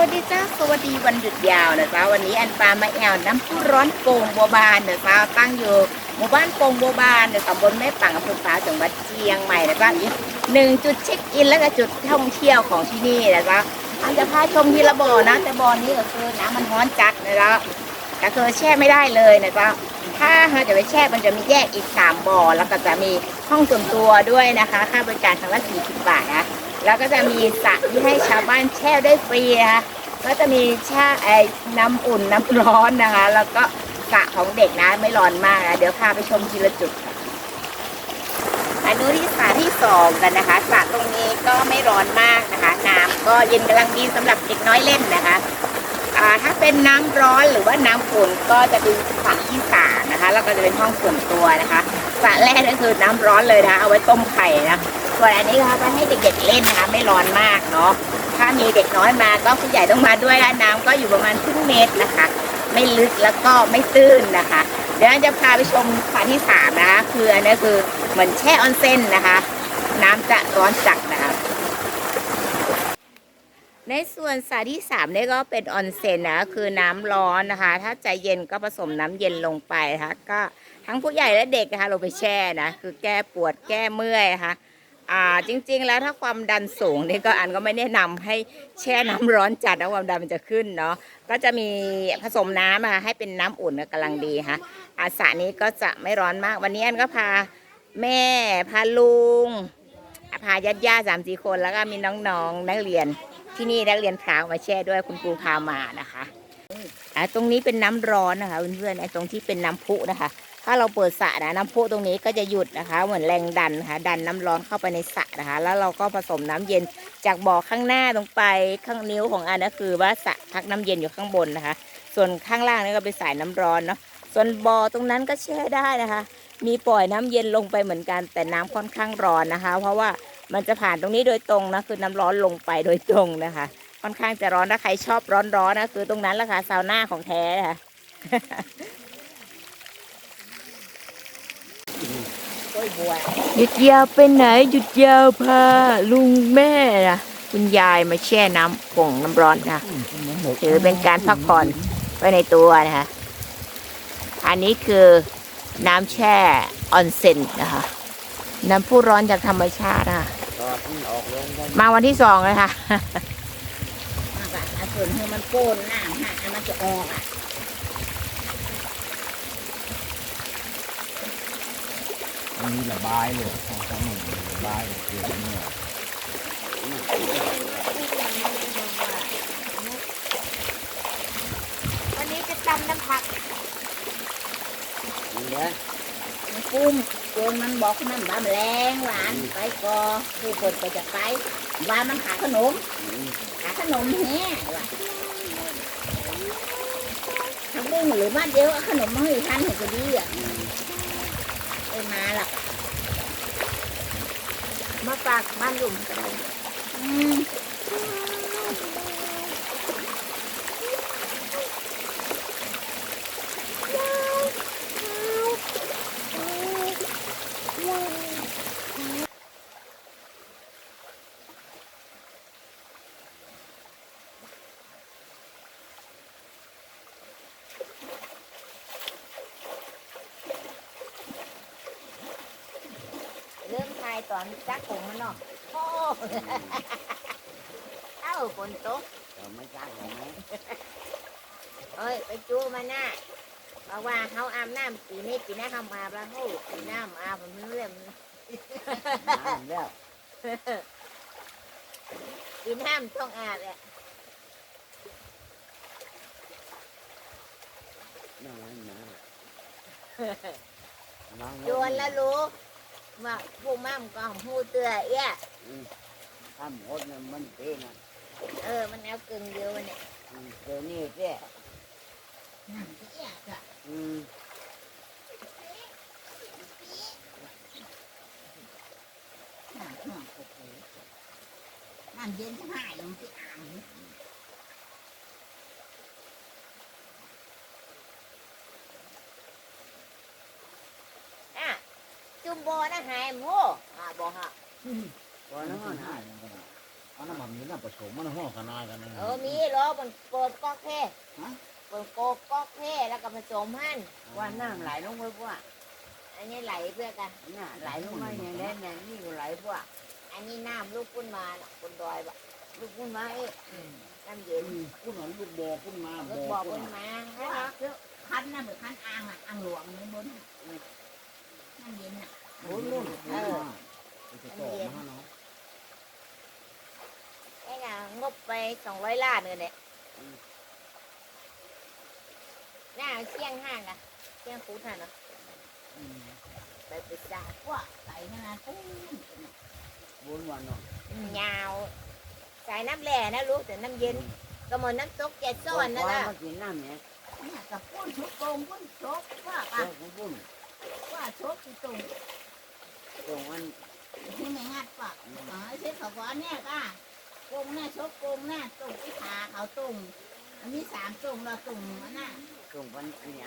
วัสดีจ้าสวัสดีวันหยุดยาวนะจ๊ะวันนี้อันปามาแอวน้ำพุร้อนโป่งบัวบานนะจ๊ะตั้งอยู่หมู่บ้านโป่งบัวบานในตำบลแม่ปังอำเภอฟ้าจังหวัดเชียงใหม่นะจ๊ะอีกหนึ่งจุดเช็คอินแล้วก็จุดท่องเที่ยวของที่นี่นะจ๊ะอันจะพาชมทีละบ่อนะแต่บ่อนี้ก็คือน้ำมันร้อนจัดนะจ๊ะก็คือแช่ไม่ได้เลยนะจ๊ะถ้าเราจะไปแช่มันจะมีแยกอีกสามบ่อแล้วก็จะมีห้องส่วนตัวด้วยนะคะ ค่าบริการครั้งละสี่สิบบาทนะ แล้วก็จะมีสระที่ให้ชาวบ้านแช่ได้ฟรีนะคะก็จะมีแช่ไอ้น้ำอุ่นน้ำร้อนนะคะ แล้วก็สระของเด็กนะไม่ร้อนมากนะเดี๋ยวพาไปชมทีละจุดค่ะอันนู้นที่สระที่สองกันนะคะสระตรงนี้ก็ไม่ร้อนมากนะคะน้ำก็เย็นกำลังดีสำหรับเด็กน้อยเล่นนะคะถ้าเป็นน้ำร้อนหรือว่าน้ำอุ่นก็จะเป็นสระที่สามนะคะ แล้วก็จะเป็นห้องส่วนตัวนะคะสระแรกก็คือน้ำร้อนเลยนะคะเอาไว้ต้มไข่นะ ส่วนอันนี้นะคะก็ให้เด็กๆเล่นนะคะไม่ร้อนมากเนาะถ้ามีเด็กน้อยมาก็ผู้ใหญ่ต้องมาด้วยและน้ำก็อยู่ประมาณครึ่งเมตรนะคะ ไม่ลึกแล้วก็ไม่ตื้นนะคะ เดี๋ยวจะพาไปชมสระที่สามนะคะคืออันนี้คือเหมือนแช่ออนเซ็นนะคะ น้ำจะร้อนจัดนะคะในส่วนสระที่สามเนี่ยก็เป็นออนเซ็นนะคือน้ำร้อนนะคะ ถ้าใจเย็นก็ผสมน้ำเย็นลงไปนะคะก็ทั้งผู้ใหญ่และเด็กนะคะลงไปแช่นะคือแก้ปวดแก้เมื่อยนะคะ อ่าจริง ๆ แล้วถ้าความดันสูงนี่ก็อันก็ไม่แนะนำให้แช่น้ำร้อนจัดนะความดันมันจะขึ้นเนาะก็จะมีผสมน้ำนะคะให้เป็นน้ำอุ่นกำลังดีค่ะอาสระนี้ก็จะไม่ร้อนมาก วันนี้อันก็พาแม่พาลุงพาญาติญาติสามสี่คนแล้วก็มีน้องๆ นักเรียนที่นี่นักเรียนพาวมาแช่ด้วยคุณครูพามานะคะอ่าตรงนี้เป็นน้ำร้อนนะคะเพื่อนๆไอ้ตรงที่เป็นน้ำพุนะคะ ถ้าเราเปิดสระนะน้ำพุตรงนี้ก็จะหยุดนะคะ เหมือนแรงดันนะคะดันน้ำร้อนเข้าไปในสระนะคะ แล้วเราก็ผสมน้ำเย็นจากบ่อข้างหน้าลงไปข้างนิ้วของอันก็คือว่าสระพักน้ำเย็นอยู่ข้างบนนะคะ ส่วนข้างล่างนี่ก็เป็นสายน้ำร้อนเนาะส่วนบ่อตรงนั้นก็แช่ได้นะคะ มีปล่อยน้ำเย็นลงไปเหมือนกัน แต่น้ำค่อนข้างร้อนนะคะ เพราะว่ามันจะผ่านตรงนี้โดยตรงนะคือน้ำร้อนลงไปโดยตรงนะคะ ค่อนข้างจะร้อนถ้าใครชอบร้อนๆนะคือตรงนั้นแหละค่ะซาวน่าของแท้นะคะ กล้วยบัว หยุดยาวไปไหนหยุดยาวพาลุงแม่นะคุณยายมาแช่น้ำผงน้ำร้อนนะถือเป็นการพักผ่อนไปในตัวนะคะอันนี้คือน้ำแช่ออนเซ็นนะคะน้ำพุร้อนจากธรรมชาตินะคะมาวันที่สองเลยค่ะมากอะอะส่วนที่มันโป้นน้ำฮะอันมันจะออกอะ มันมีระบายเลยของทั้งหมดระบายเกี่ยวกับเนี่ยวันนี้จะตำน้ำผักนี่นะมันกุ้มจนมันบอกมันบาแรงหวานไปกอผู้คนก็จะไปว่ามันขาขนมขาขนมแฮ่ว่ะทำบุ้งหรือบ้านเดียวขนมมาให้ท่านเห็นก็ดีอะ ไปมาล่ะมาฝากบ้านลุงก็ได้อืม ตอนจักผมมันเนาะโอ้เอ้าฝนตกเราไม่กล้าหรอกไหมเอ้ยไปจูมันน่ะบอกว่าเขาอาบน้ำปีนี้ปีหน้าเขามาแล้วเขาปีน้ำอาบมันเรื่องน้ำแล้วปีน้ำต้องอาบแหละน้ำมันน้ำน้ำโยนแล้วรู้ ว่าผู้มั่มก็หูเตือเอี้ยทำหมดเนี่ยมันเป็นอะเออ มันเอากึ่งเดียวเนี่ยเจอนี่เจ้น้ำเอี้ยก็อืมน้ำห้องโอ้โหน้ำเย็นทั้งหายลงที่อ่างอะ จุ่มโบนะหายโม่อะบอกฮะก่อนนั้นมันหายมันก็ได้เอาน้ำมันมีน้ำผสมมันห่อขนาดกันนะเออมีรถเป็นโกดก๊อกเท่เป็นโกดก๊อกเท่แล้วก็ผสมหั่นว่าน้ำไหลลงไปพวกอันนี้ไหลเพื่อกันน่ะไหลลงมาอย่างนั้นน่ะนี่ก็ไหลพวกอันนี้น้ำลูกพุ่นมาน่ะคุณดอยบะลูกคุณมาเอ๊ะน้ำเย็นคุณหนลูกบ่อคุณมาลูบ่กอบอกคุพุ่ณนมาเพให้ราะว่าเนาะคือคันน่ะเหมือนคันอ่างอะอ่างหลวงนี่บนนั่นเย็นน่ะ บุญนุ่นเออจะต่อมาเนาะไอ้ไงงบไปสองร้อยล้านเลยเนี่ยหน้าเชียงห้างอะเชียงคูดห่ะเนาะไปไปจ่ายพวกไหลขนาดปุ้งบุญวันเนาะยาวสายน้ำแหล่นะลูกแต่น้ำเย็นก็เหมือนน้ำตกแกซ้อนนั่นแหละกินน้ำเนี่ยเนี่ยกับปุ้นชุบโกงปุ้นชกว่าเออะอบุญว่าชกที่ตรงตรงอันที่ ไม่ะอ๋อเช็ดเขาบอนเนี่ยก็กงหน้าชกกงหน้าตรงที่ขาเขาตุ่มอันนี้สามตุ่มเราตุ่มอันน่ะตรงวันนี้